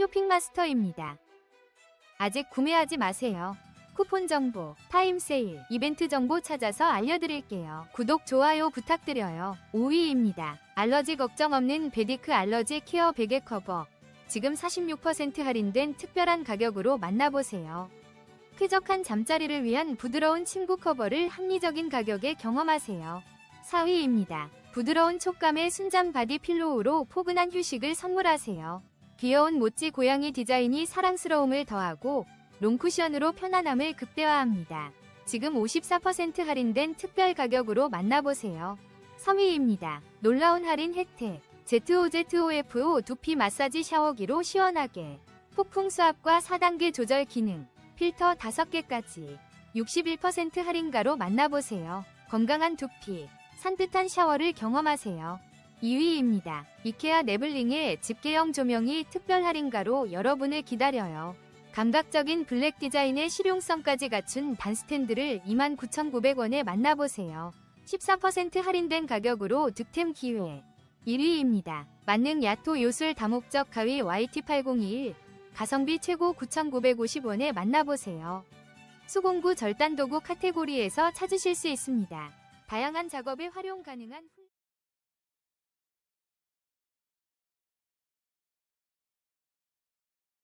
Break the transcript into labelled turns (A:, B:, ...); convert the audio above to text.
A: 쇼핑마스터입니다. 아직 구매하지 마세요. 쿠폰 정보, 타임 세일, 이벤트 정보 찾아서 알려드릴게요. 구독, 좋아요 부탁드려요. 5위입니다. 알러지 걱정 없는 베디크 알러지 케어 베개 커버. 지금 46% 할인된 특별한 가격으로 만나보세요. 쾌적한 잠자리를 위한 부드러운 침구 커버를 합리적인 가격에 경험하세요. 4위입니다. 부드러운 촉감의 순잠 바디 필로우로 포근한 휴식을 선물하세요. 귀여운 모찌 고양이 디자인이 사랑스러움을 더하고 롱쿠션으로 편안함을 극대화합니다. 지금 54% 할인된 특별 가격으로 만나보세요. 3위입니다. 놀라운 할인 혜택. ZOZOFO 두피 마사지 샤워기로 시원하게. 폭풍 수압과 4단계 조절 기능. 필터 5개까지. 61% 할인가로 만나보세요. 건강한 두피. 산뜻한 샤워를 경험하세요. 2위입니다. 이케아 네블링의 집게형 조명이 특별 할인가로 여러분을 기다려요. 감각적인 블랙 디자인의 실용성까지 갖춘 단스탠드를 29,900원에 만나보세요. 14% 할인된 가격으로 득템 기회. 1위입니다. 만능 야토 요술 다목적 가위 YT8021 가성비 최고 9,950원에 만나보세요. 수공구 절단 도구 카테고리에서 찾으실 수 있습니다. 다양한 작업에 활용 가능한